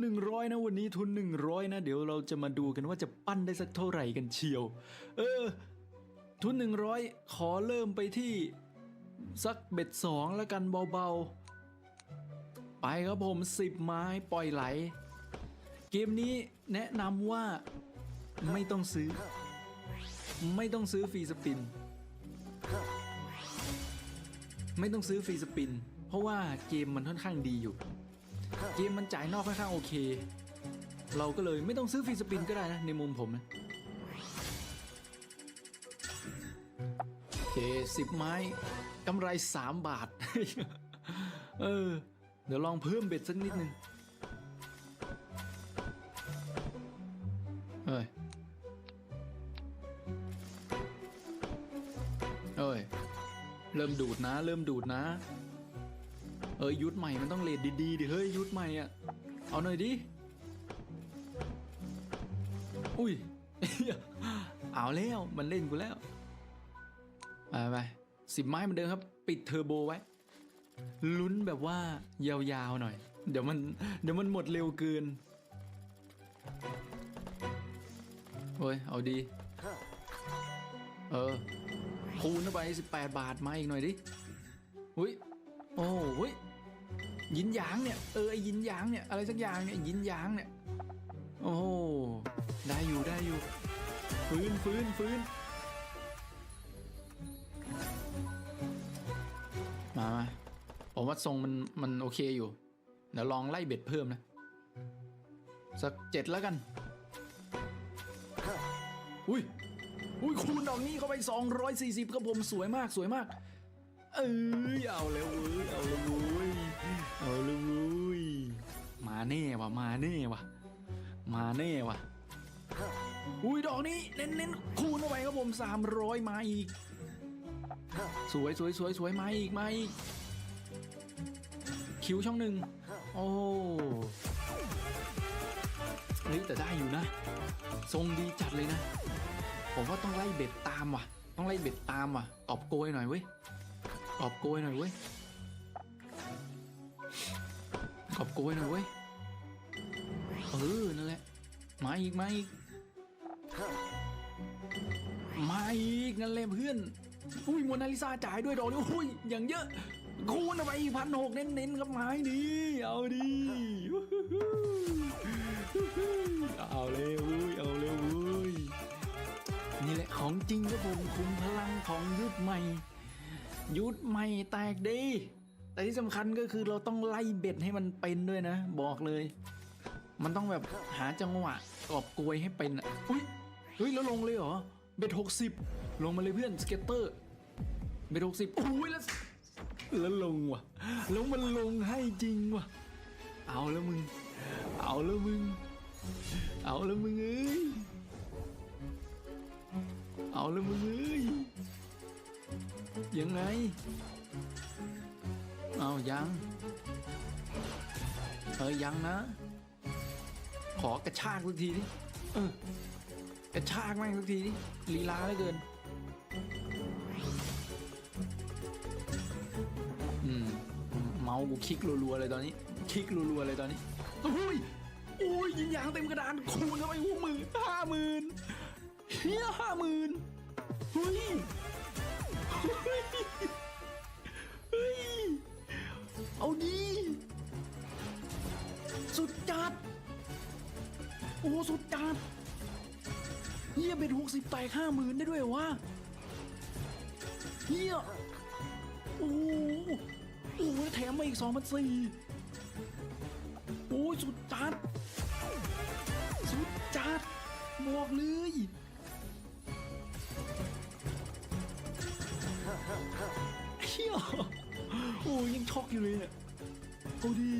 หนึ่งร้อยนะวันนี้ทุนหนึ่งร้อยนะ เดี๋ยวเราจะมาดูกันว่าจะปั้นได้สักเท่าไหร่กันเชียว เออ ทุนหนึ่งร้อยขอเริ่มไปที่สักเบ็ดสองแล้วกันเบาๆ ไปครับผมสิบไม้ปล่อยไหล เกมนี้แนะนำว่าไม่ต้องซื้อ ไม่ต้องซื้อฟรีสปิน ไม่ต้องซื้อฟรีสปิน เพราะว่าเกมมันค่อนข้างดีอยู่ เกมมันจ่ายนอกค่อนข้างโอเค เราก็เลยไม่ต้องซื้อฟรีสปินก็ได้นะ ในมุมผมนะโอเคสิบไม้กำไรสามบาท เออ เดี๋ยวลองเพิ่มเบ็ดสักนิดนึงเอ้ยเอ้ย เริ่มดูดนะ เริ่มดูดนะ เอ้ยยุดใหม่มันต้องเลดดีๆดิเฮ้ยยุดใหม่อะเอาหน่อยดิอุ้ยเอาแล้วมันเล่นกูแล้วไปไปสิบไม้เหมือนเดิมครับ ปิดเทอร์โบไว้ลุ้นแบบว่ายาวๆหน่อย เดี๋ยวมันเดี๋ยวมันหมดเร็วเกินโอ้ยเอาดี เออคูณเข้าไป 18 บาทมาอีกหน่อยดิหุยโอ้ย ยินหยางเนี่ยเออไอยินหยางเนี่ยอะไรสักอย่างเนี่ยยินหยางเนี่ยโอ้ได้อยู่ได้อยู่ฟื้นฟื้นฟื้นมามาผมว่าทรงมันมันโอเคอยู่เดี๋ยวลองไล่เบ็ดเพิ่มนะสักเจ็ดแล้วกัน อุ้ยอุ้ยคูณดอกนี้เข้าไป 240 ครับผมสวยมากสวยมาก เอ้ยเอาแล้วเว้ยเอาแล้วเว้ยเอาแล้วเว้ยมาแน่ว่ะมาแน่ว่ะมาแน่ว่ะอุ้ยดอกนี้เน้นเน้นๆคูณเข้าไปครับผม300มาอีก สวยสวยสวยสวยมาอีกมาอีกคิวช่องหนึ่งโอ้เฮ้ยแต่ได้อยู่นะ ทรงดีจัดเลยนะ ผมว่าต้องไล่เบ็ดตามว่ะ ต้องไล่เบ็ดตามว่ะตอบโกยหน่อยเว้ย ตอบโกยหน่อยเว้ยตอบโกยหน่อยเว้ย เออ นั่นแหละ มาอีก มาอีก มาอีก นั่นแหละเพื่อน อุ้ยโมนาลิซาจ่ายด้วยดอกนี้อุ้ย อย่างเยอะ คูณเอาไปอีกพันหกเน้นๆครับไม้ดี เอาดีเอาเลยเว้ยเอาเลยเว้ยนี่แหละของจริงครับผมคุมพลังของยุทธใหม่ ยุทธใหม่แตกดี แต่ที่สำคัญก็คือเราต้องไล่เบ็ดให้มันเป็นด้วยนะ บอกเลย มันต้องแบบหาจังหวะกอบกวยให้เป็นอะอุ้ยเฮ้ยแล้วลงเลยเหรอ เบ็ดหกสิบลงมาเลยเพื่อนสเก็ตเตอร์เบ็ดหกสิบอุ้ยแล้วแล้วลงว่ะ แล้วมันลงให้จริงว่ะ เอาแล้วมึง เอาแล้วมึง เอาแล้วมึงเอ้ย เอาแล้วมึงเอ้ย ยังไง เอายัง เออยังนะ ขอกระชากสักทีดิเออกระชากแม่งสักทีดิลีลาเหลือเกิน อืม เมาส์กูคลิกรัวๆเลยตอนนี้ คลิกรัวๆเลยตอนนี้โอ้ยโอ้ยยิงยางเต็มกระดานคูณเข้าไปหัวหมื่นห้าหมื่นเฮียห้าหมื่นเฮ้ย สุดจัด โอ้สุดจัดเฮียเป็นหกสิบแตกห้าหมื่นได้ด้วยวะเฮียโอ้โหโอ้แถมมาอีกสองพันสี่โอ้สุดจัด สุดจัดบอกเลยเฮียโอ้ยยังช็อกอยู่เลยเนี่ยเอาดี